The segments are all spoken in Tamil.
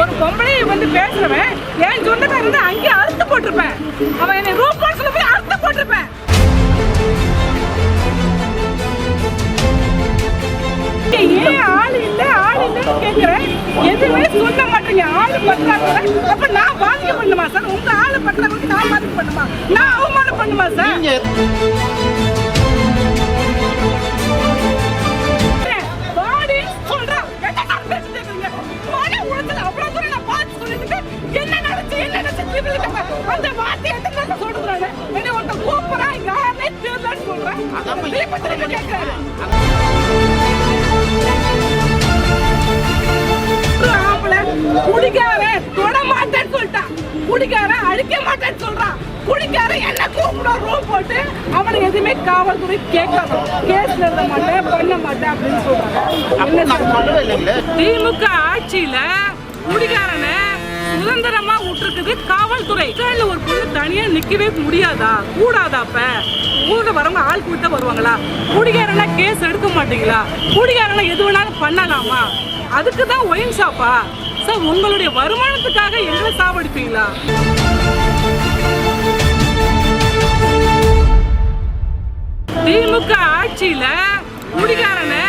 ஒரு பொம்பளையை வந்து பேசுறவன் என் சொந்தக்காரன் அங்கேயே அறுத்து போட்டிருப்பேன். அவன் என்னை ரூம் பாக்ஸ்ல போய் அறுத்து போட்டிருப்பேன். ஏன் ஆள் இல்ல? ஆள் இல்லன்னு கேக்குறேன். எதுவுமே சொல்ல மாட்டீங்க. ஆள் பற்றாக்குறை அப்ப நான் பாதிக்க பண்ணுமா சார்? உங்க ஆள் பற்றாக்குறை நான் பாதிக்க பண்ணுமா? நான் அவமானம் பண்ணுமா சார்? குடிக்காரன் தொட மாட்டேன்னு சொல்லிட்டான். குடிக்காரன் அடிக்க மாட்டேன்னு சொல்றான். குடிக்காரன் என்ன கூப்பிட ரூம் போட்டு அவனை எதுவுமே காவல்துறை கேட்கணும் கேஸ்ல எழுத மாட்டேன் பண்ண மாட்டேன் அப்படின்னு சொல்றாங்க. திமுக ஆட்சியில குடிகாரனை சுதந்திரமா விட்டுருக்குது காவல்துறை. ஒரு தனியாக தனியா நிக்கவே முடியாதா? கூடாதா அப்ப? ஊர்ல வரவங்க ஆள் கூட்ட வருவாங்களா? குடிகாரனா கேஸ் எடுக்க மாட்டீங்களா? குடிகாரனா எது வேணாலும் பண்ணலாமா? அதுக்கு தான் ஒயின் ஷாப்பா? சார் உங்களுடைய வருமானத்துக்காக எங்களை சாவடிப்பீங்களா திமுக ஆட்சியில குடிகாரனை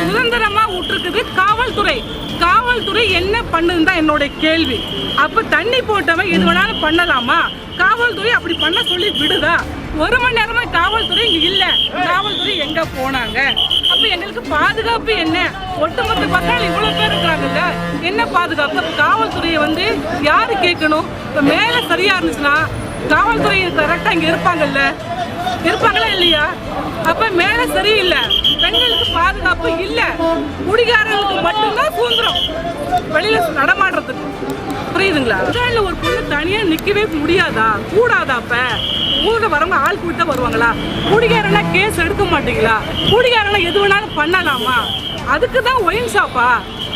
சுதந்திரமா விட்டுருக்குது காவல்துறை. காவல்துறை என்ன பண்ணுதுன்னு தான் என்னோட கேள்வி. அப்ப தண்ணி போட்டவன் எது வேணாலும் பண்ணலாமா? காவல்துறை அப்படி பண்ண சொல்லி விடுதா? ஒரு மணி நேரமா காவல்துறை இங்க இல்ல. காவல்துறை எங்க போனாங்க? அப்ப எங்களுக்கு பாதுகாப்பு என்ன? ஒட்டுமொத்த மக்கள் இவ்வளவு பேர் இருக்கிறாங்கல்ல என்ன பாதுகாப்பு? அப்ப காவல்துறையை வந்து யாரு கேட்கணும்? இப்ப மேல சரியா இருந்துச்சுன்னா காவல்துறை கரெக்டா இங்க இருப்பாங்கல்ல? இருப்பாங்களா இல்லையா? அப்ப மேல சரியில்லை. பெண்களுக்கு பாதுகாப்பு இல்ல. குடிகாரர்களுக்கு மட்டும்தான் சுதந்திரம். வெளியில நடமாடுறதுக்கு. புரியுதுங்களா? இஸ்ரேல்ல ஒரு பொண்ணு தனியா நிக்கவே முடியாதா? கூடாதா அப்ப? ஊர்ல வரவங்க ஆள் கூட்ட வருவாங்களா? குடிகாரனா கேஸ் எடுக்க மாட்டீங்களா? குடிகாரனா எது வேணாலும் பண்ணலாமா? அதுக்கு தான் ஒயின் ஷாப்பா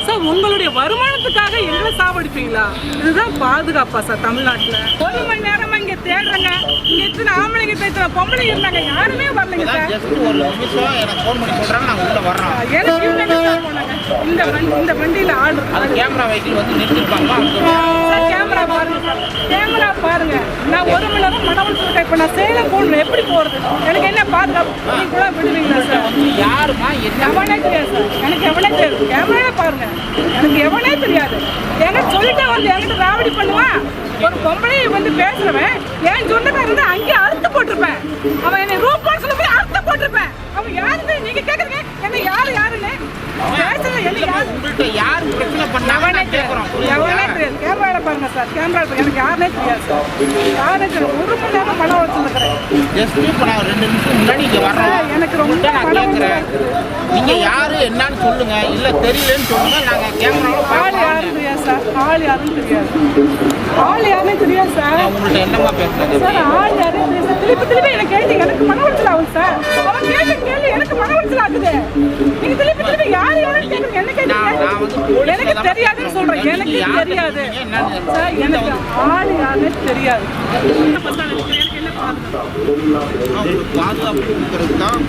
சார் உங்களுடைய வருமானத்துக்காக எங்களை சாவடிப்பீங்களா? இதுதான் பாதுகாப்பா சார் தமிழ்நாட்டில்? ஒரு மணி நேரம் இங்க தேடுறேங்க. இங்க எத்தனை ஆம்பளைங்க பேசுற பொம்பளை இருந்தாங்க. யாருமே வரலைங்க சார். எனக்கு இந்த இந்த வண்டியில ஆள் அது கேமரா வெஹிக்கிள் வந்து நிறுத்திருப்பாங்க கேமரா பாருங்க கேமரா பாருங்க. நான் ஒரு மணி நேரம் மனவல் சொல்லிட்டேன் இப்போ நான் சேலம் போகணும் எப்படி போறது? எனக்கு என்ன பாதுகாப்பு? நீங்களா விடுவீங்களா சார்? யாருமா? எவனே தெரியாது சார். எனக்கு எவனே தெரியாது. கேமரா பாருங்க. எனக்கு எவனே தெரியாது. எனக்கு சொல்லிட்டே வந்து என்கிட்ட ராவடி பண்ணுவான் ஒரு பொம்பளை வந்து பேசுறவன் என் சொந்தக்காரன் அங்கேயே அறுத்து போட்டிருப்பேன். அவன் என்னை ரூம் பாக்ஸ்ல போய் அறுத்து போட்டிருப்பேன் அவன் யாருன்னு நீங்க கேக்குறீங்க என்ன யாரு யாருன்னு பேசுறது என்ன யாரு உங்கள்கிட்ட யார் பிரச்சனை பண்ணாங்க கேட்குறோம் எவனே தெரியாது கேமரால பாருங்க சார். கேமரா எனக்கு யாருனே தெரியாது சார். யாருனே தெரியாது. ஒரு மணி நேரம் மன வச்சுருக்கிறேன். ஜஸ்ட் இப்போ நான் ரெண்டு நிமிஷம் முன்னாடி இங்க வர்றோம். எனக்கு ரொம்ப நான் கேட்குறேன் நீங்க யாரு என்னன்னு சொல்லுங்க. இல்ல தெரியலன்னு சொல்லுங்க. நாங்க கேமராவில் ஆள் யாரும் தெரியாது சார். ஆள் யாரும் தெரியாது. ஆள் யாருமே தெரியாது சார். உங்கள்கிட்ட என்னமா பேசுறது? சார் ஆள் யாரும் தெரியாது திருப்பி திருப்பி எனக்கு கேட்டு எனக்கு மன உளைச்சல் ஆகும் சார். அவன் கேட்ட கேள்வி எனக்கு மன உளைச்சல் ஆகுது நீங்க திருப்பி திருப்பி யார் யாரும் கேட்குறீங்க என்ன நான் நான் வந்து கேட்டீங்க போலீஸ்ல எனக்கு தான் தெரியாதுன்னு சொல்றேன். எனக்கு தெரியாது. எனக்கு ஆள் யாருமே தெரியாது. என்ன பாதுகாப்பு கொடுக்கறது தான்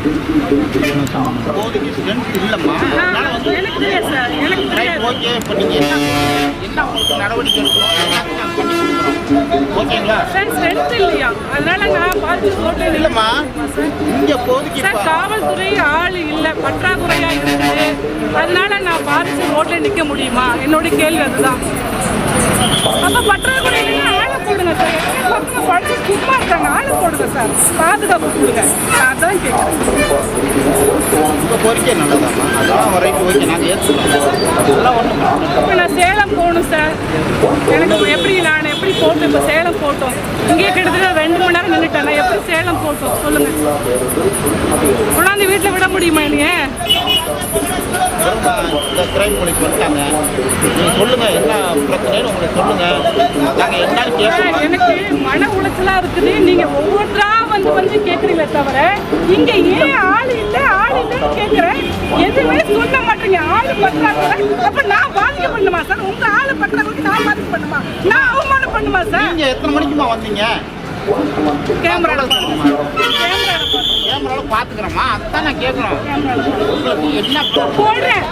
ஸ்ட்ரென்த் இல்லைம்மா அதனால வந்து ஓகே இப்போ நீங்கள் என்ன என்ன உங்களுக்கு நடவடிக்கை எடுக்கணும்? ஓகேங்களா? சார் ஸ்ட்ரென்த் இல்லையா? அதனால நான் பார்த்து ரோட்டில் இல்லைம்மா. இங்கே சார் காவல்துறை ஆள் இல்ல பற்றாக்குறையா இருக்குது அதனால நான் பாதிச்சு ரோட்ல நிக்க முடியுமா? என்னோட கேள்வி அதுதான். அப்ப பற்றாக்குறை ஆளை போடுங்க சார். சும்மா இருக்காங்க ஆளை போடுங்க சார். பாதுகாப்பு கொடுங்க. அதான் கேட்குறேன் உங்கள் கோரிக்கை நல்லதாம்மா. அதெல்லாம் வரைக்கும் ஓகே நாங்கள் ஏற்றுக்கிறோம் இப்போ நான் சேலம் போகணும் சார். எனக்கு எப்படி நான் எப்படி போட்டோம் இப்போ சேலம் போட்டோம் இங்கே கிட்டத்தட்ட ரெண்டு மணி நேரம் நின்றுட்டேன் நான் எப்படி சேலம் போட்டோம் சொல்லுங்க. கொண்டாந்து வீட்டில் விட முடியுமா என்னைய? இந்த கிரைம் போலீஸ் வந்துட்டாங்க. நீங்கள் சொல்லுங்கள் என்ன பிரச்சனைன்னு உங்களுக்கு சொல்லுங்கள் நாங்கள் என்னன்னு சார், கேட்குறோம் எனக்கு மன உளைச்சலா இருக்குது. நீங்க ஒவ்வொன்றா வந்து வந்து கேக்குறீங்களே தவிர இங்க ஏன் ஆள் இல்ல ஆள் இல்லன்னு கேக்குறேன். எதுவுமே சொல்ல மாட்டீங்க. ஆள் பற்றாக்குறை அப்ப நான் பாதிக்க பண்ணுமா சார்? உங்க ஆளு பற்றாக்குறைக்கு நான் பாதிக்க பண்ணுமா? நான் அவமானம் பண்ணுமா சார்? நீங்கள் எத்தனை மணிக்குமா வந்தீங்க? கேமரால பாருங்க. கேமராவில் பார்த்துக்கிறோம்மா அதுதான் நான் கேட்குறோம் உங்களுக்கு என்ன சொல்றேன்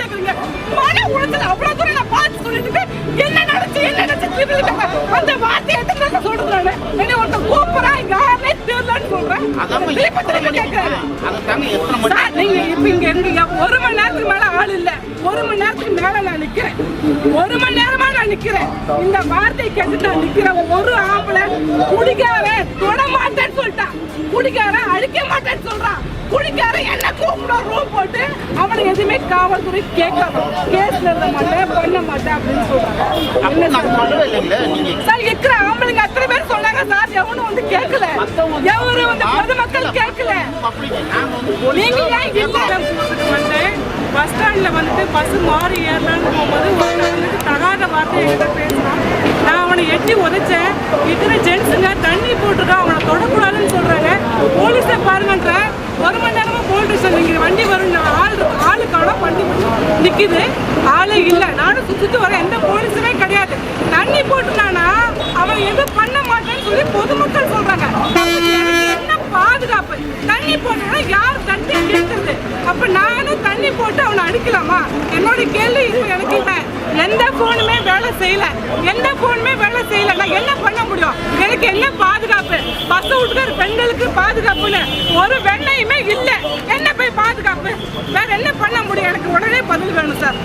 இருக்கீங்க மன உளைச்சல் அவ்வளவு தூரம் நான் பார்த்து சொல்லிட்டு என்ன நினைச்சு என்ன திரும்பிட்டாங்க அந்த வார்த்தை எத்தனை சொல்றாங்க என்ன ஒருத்தன் கூப்பிடுறா யாருனே தெரியலன்னு சொல்றேன். சார், நீங்க இப்ப இங்க இருக்கீங்க ஒரு மணி நேரத்துக்கு மேல ஆள் இல்ல. ஒரு மணி நேரத்துக்கு மேல நான் நிக்கிறேன். ஒரு மணி நேரமா நிக்கிறேன். இந்த வார்த்தை கேட்டு நான் நிக்கிறேன் ஒரு ஆம்பளை குடிக்காரன் தொட மாட்டேன்னு சொல்லிட்டான். குடிக்காரன் அழிக்க மாட்டேன்னு சொல்றான். குடிக்காரன் என்ன கூப்பிட ரூம் போட்டு அவனை எதுவுமே காவல்துறை கேட்காது. இருந்த மாட்டேன் பண்ண மாட்டேன் அப்படின்னு சொல்றாங்க. சார் இருக்கிற ஆம்பளைங்க அத்தனை பேர் சொன்னாங்க சார். எவனும் வந்து கேட்கல. எவரும் வந்து பொதுமக்கள் கேட்கல. நீங்க ஏன் இல்ல பஸ் ஸ்டாண்டில் வந்துட்டு பஸ்ஸு மாறி ஏறலான்னு போகும்போது ஒரு வந்துட்டு தகாத வார்த்தை என்கிட்ட பேசுறான். நான் அவனை எட்டி உதைச்சேன். இருக்கிற ஜென்ஸுங்க தண்ணி போட்டிருக்கான் அவனை தொடக்கூடாதுன்னு சொல்கிறாங்க போலீஸை பாருங்கன்றேன் ஒரு மணி நேரமாக போலீஸ் ஸ்டேஷன் வண்டி வரும் ஆள் ஆளுக்கான ஆளு வண்டி நிற்கிது ஆளே இல்லை. நானும் சுற்றிட்டு வரேன். எந்த போலீஸுமே கிடையாது. தண்ணி போட்டுனானா அவன் எதுவும் பண்ண மாட்டேன்னு சொல்லி பொதுமக்கள் சொல்கிறாங்க என்ன பாதுகாப்பு? தண்ணி போட்டோம்னா யார் தண்ணி கேட்கறது அப்போ நான் போட்டு அவனை அடிக்கலாமா? என்னோட கேள்வி இப்போ எனக்கு இல்லை. எந்த ஃபோனுமே வேலை செய்யல. எந்த ஃபோனுமே வேலை செய்யல. நான் என்ன பண்ண முடியும்? எனக்கு என்ன பாதுகாப்பு? பசு விட்டுக்கார பெண்களுக்கு பாதுகாப்புன்னு ஒரு வெண்ணையுமே இல்லை. என்ன போய் பாதுகாப்பு? வேற என்ன பண்ண முடியும்? எனக்கு உடனே பதில் வேணும் சார்